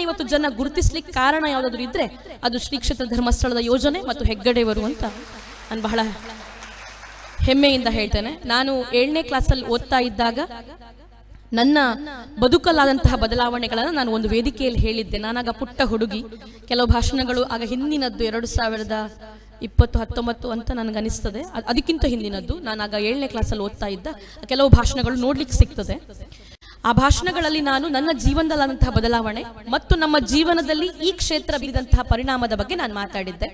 ಇವತ್ತು ಜನ ಗುರುತಿಸ್ಲಿಕ್ಕೆ ಕಾರಣ ಯಾವುದಾದ್ರು ಇದ್ರೆ ಅದು ಶ್ರೀ ಕ್ಷೇತ್ರ ಧರ್ಮಸ್ಥಳದ ಯೋಜನೆ ಮತ್ತು ಹೆಗ್ಗಡೆಯವರು ಅಂತ ನಾನು ಬಹಳ ಹೆಮ್ಮೆಯಿಂದ ಹೇಳ್ತೇನೆ. ನಾನು ಏಳನೇ ಕ್ಲಾಸಲ್ಲಿ ಓದ್ತಾ ಇದ್ದಾಗ ನನ್ನ ಬದುಕಲಾದಂತಹ ಬದಲಾವಣೆಗಳನ್ನು ನಾನು ಒಂದು ವೇದಿಕೆಯಲ್ಲಿ ಹೇಳಿದ್ದೆ. ನಾನಾಗ ಪುಟ್ಟ ಹುಡುಗಿ. ಕೆಲವು ಭಾಷಣಗಳು ಆಗ ಹಿಂದಿನದ್ದು ಎರಡು ಸಾವಿರದ ಇಪ್ಪತ್ತು, ಹತ್ತೊಂಬತ್ತು ಅಂತ ನನಗೆ ಅನಿಸ್ತದೆ. ಅದ್- ಅದಕ್ಕಿಂತ ಹಿಂದಿನದ್ದು. ನಾನಾಗ ಏಳನೇ ಕ್ಲಾಸಲ್ಲಿ ಓದ್ತಾ ಇದ್ದ. ಕೆಲವು ಭಾಷಣಗಳು ನೋಡ್ಲಿಕ್ಕೆ ಸಿಗ್ತದೆ. ಆ ಭಾಷಣಗಳಲ್ಲಿ ನಾನು ನನ್ನ ಜೀವನದಲ್ಲಾದಂತಹ ಬದಲಾವಣೆ ಮತ್ತು ನಮ್ಮ ಜೀವನದಲ್ಲಿ ಈ ಕ್ಷೇತ್ರ ಬೀರಿದಂತಹ ಪರಿಣಾಮದ ಬಗ್ಗೆ ನಾನು ಮಾತಾಡಿದ್ದೆ.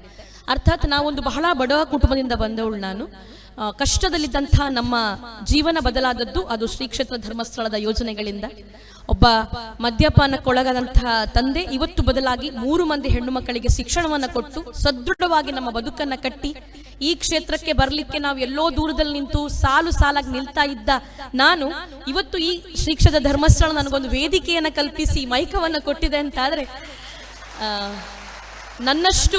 ಅರ್ಥಾತ್ ನಾವೊಂದು ಬಹಳ ಬಡ ಕುಟುಂಬದಿಂದ ಬಂದವಳು ನಾನು. ಕಷ್ಟದಲ್ಲಿದ್ದಂತಹ ನಮ್ಮ ಜೀವನ ಬದಲಾದದ್ದು ಅದು ಶ್ರೀ ಕ್ಷೇತ್ರ ಧರ್ಮಸ್ಥಳದ ಯೋಜನೆಗಳಿಂದ. ಒಬ್ಬ ಮದ್ಯಪಾನಕ್ಕೊಳಗಾದಂತಹ ತಂದೆ ಇವತ್ತು ಬದಲಾಗಿ ಮೂರು ಮಂದಿ ಹೆಣ್ಣು ಮಕ್ಕಳಿಗೆ ಶಿಕ್ಷಣವನ್ನು ಕೊಟ್ಟು ಸದೃಢವಾಗಿ ನಮ್ಮ ಬದುಕನ್ನ ಕಟ್ಟಿ ಈ ಕ್ಷೇತ್ರಕ್ಕೆ ಬರಲಿಕ್ಕೆ ನಾವು ಎಲ್ಲೋ ದೂರದಲ್ಲಿ ನಿಂತು ಸಾಲು ಸಾಲಾಗಿ ನಿಲ್ತಾ ಇದ್ದ ನಾನು ಇವತ್ತು ಈ ಶ್ರೀ ಕ್ಷೇತ್ರ ಧರ್ಮಸ್ಥಳ ನನಗೊಂದು ವೇದಿಕೆಯನ್ನು ಕಲ್ಪಿಸಿ ಮೈಕವನ್ನು ಕೊಟ್ಟಿದೆ ಅಂತಾದ್ರೆ ಆ, ನನ್ನಷ್ಟು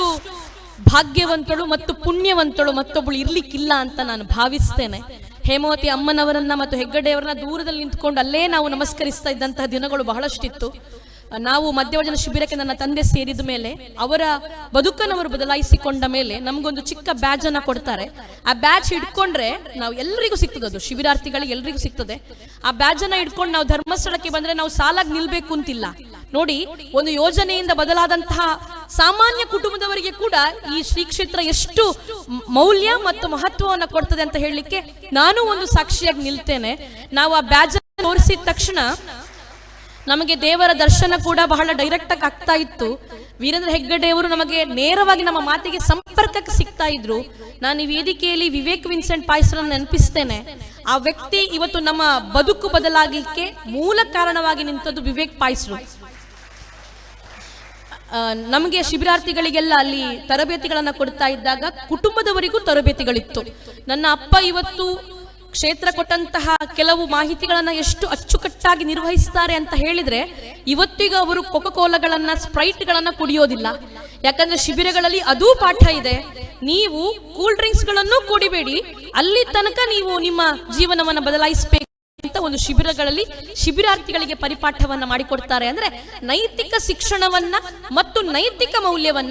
ಭಾಗ್ಯವಂತಳು ಮತ್ತು ಪುಣ್ಯವಂತಳು ಮತ್ತೊಬ್ಬಳು ಇರ್ಲಿಕ್ಕಿಲ್ಲ ಅಂತ ನಾನು ಭಾವಿಸ್ತೇನೆ. ಹೇಮಾವತಿ ಅಮ್ಮನವರನ್ನ ಮತ್ತು ಹೆಗ್ಗಡೆಯವರನ್ನ ದೂರದಲ್ಲಿ ನಿಂತ್ಕೊಂಡು ಅಲ್ಲೇ ನಾವು ನಮಸ್ಕರಿಸ್ತಾ ಇದ್ದಂತಹ ದಿನಗಳು ಬಹಳಷ್ಟಿತ್ತು. ನಾವು ಮಧ್ಯವಜನ ಶಿಬಿರಕ್ಕೆ ನನ್ನ ತಂದೆ ಸೇರಿದ ಮೇಲೆ, ಅವರ ಬದುಕನ್ನು ಅವರು ಬದಲಾಯಿಸಿಕೊಂಡ ಮೇಲೆ ನಮಗೊಂದು ಚಿಕ್ಕ ಬ್ಯಾಜ್ ಅನ್ನ ಕೊಡ್ತಾರೆ. ಆ ಬ್ಯಾಚ್ ಹಿಡ್ಕೊಂಡ್ರೆ ನಾವು ಎಲ್ಲರಿಗೂ ಸಿಗ್ತದೆ ಅದು. ಶಿಬಿರಾರ್ಥಿಗಳಿಗೆ ಎಲ್ರಿಗೂ ಸಿಗ್ತದೆ. ಆ ಬ್ಯಾಜ್ ಅನ್ನ ಹಿಡ್ಕೊಂಡು ನಾವು ಧರ್ಮಸ್ಥಳಕ್ಕೆ ಬಂದ್ರೆ ನಾವು ಸಾಲಾಗಿ ನಿಲ್ಬೇಕು ಅಂತಿಲ್ಲ. ನೋಡಿ, ಒಂದು ಯೋಜನೆಯಿಂದ ಬದಲಾದಂತಹ ಸಾಮಾನ್ಯ ಕುಟುಂಬದವರಿಗೆ ಕೂಡ ಈ ಶ್ರೀ ಕ್ಷೇತ್ರ ಎಷ್ಟು ಮೌಲ್ಯ ಮತ್ತು ಮಹತ್ವವನ್ನು ಕೊಡ್ತದೆ ಅಂತ ಹೇಳಲಿಕ್ಕೆ ನಾನು ಒಂದು ಸಾಕ್ಷಿಯಾಗಿ ನಿಲ್ತೇನೆ. ನಾವು ಆ ಬ್ಯಾಜ್ ತೋರಿಸಿದ ತಕ್ಷಣ ನಮಗೆ ದೇವರ ದರ್ಶನ ಕೂಡ ಬಹಳ ಡೈರೆಕ್ಟ್ ಆಗಿ ಆಗ್ತಾ ಇತ್ತು. ವೀರೇಂದ್ರ ಹೆಗ್ಗಡೆಯವರು ನಮಗೆ ನೇರವಾಗಿ ನಮ್ಮ ಮಾತಿಗೆ ಸಂಪರ್ಕಕ್ಕೆ ಸಿಗ್ತಾ ಇದ್ರು. ನಾನು ಈ ವೇದಿಕೆಯಲ್ಲಿ ವಿವೇಕ್ ವಿನ್ಸೆಂಟ್ ಪಾಯ್ಸರನ್ನ ನೆನಪಿಸ್ತೇನೆ. ಆ ವ್ಯಕ್ತಿ ಇವತ್ತು ನಮ್ಮ ಬದುಕು ಬದಲಾಗಲಿಕ್ಕೆ ಮೂಲ ಕಾರಣವಾಗಿ ನಿಂತದ್ದು ವಿವೇಕ್ ಪಾಯ್ಸರು. ನಮಗೆ ಶಿಬಿರಾರ್ಥಿಗಳಿಗೆಲ್ಲ ಅಲ್ಲಿ ತರಬೇತಿಗಳನ್ನು ಕೊಡ್ತಾ ಇದ್ದಾಗ ಕುಟುಂಬದವರಿಗೂ ತರಬೇತಿಗಳಿತ್ತು. ನನ್ನ ಅಪ್ಪ ಇವತ್ತು ಕ್ಷೇತ್ರ ಕೊಟ್ಟಂತಹ ಕೆಲವು ಮಾಹಿತಿಗಳನ್ನು ಎಷ್ಟು ಅಚ್ಚುಕಟ್ಟಾಗಿ ನಿರ್ವಹಿಸ್ತಾರೆ ಅಂತ ಹೇಳಿದ್ರೆ, ಇವತ್ತಿಗೂ ಅವರು ಕೋಲಗಳನ್ನ ಸ್ಪ್ರೈಟ್ಗಳನ್ನು ಕುಡಿಯೋದಿಲ್ಲ. ಯಾಕಂದ್ರೆ ಶಿಬಿರಗಳಲ್ಲಿ ಅದೂ ಪಾಠ ಇದೆ. ನೀವು ಕೂಲ್ ಡ್ರಿಂಕ್ಸ್ಗಳನ್ನು ಕುಡಿಬೇಡಿ. ಅಲ್ಲಿ ತನಕ ನೀವು ನಿಮ್ಮ ಜೀವನವನ್ನ ಬದಲಾಯಿಸಬೇಕು. ಒಂದು ಶಿಬಿರಗಳಲ್ಲಿ ಶಿಬಿರಾರ್ಥಿಗಳಿಗೆ ಪರಿಪಾಠವನ್ನ ಮಾಡಿಕೊಡ್ತಾರೆ. ಅಂದ್ರೆ ನೈತಿಕ ಶಿಕ್ಷಣವನ್ನ ಮತ್ತು ನೈತಿಕ ಮೌಲ್ಯವನ್ನ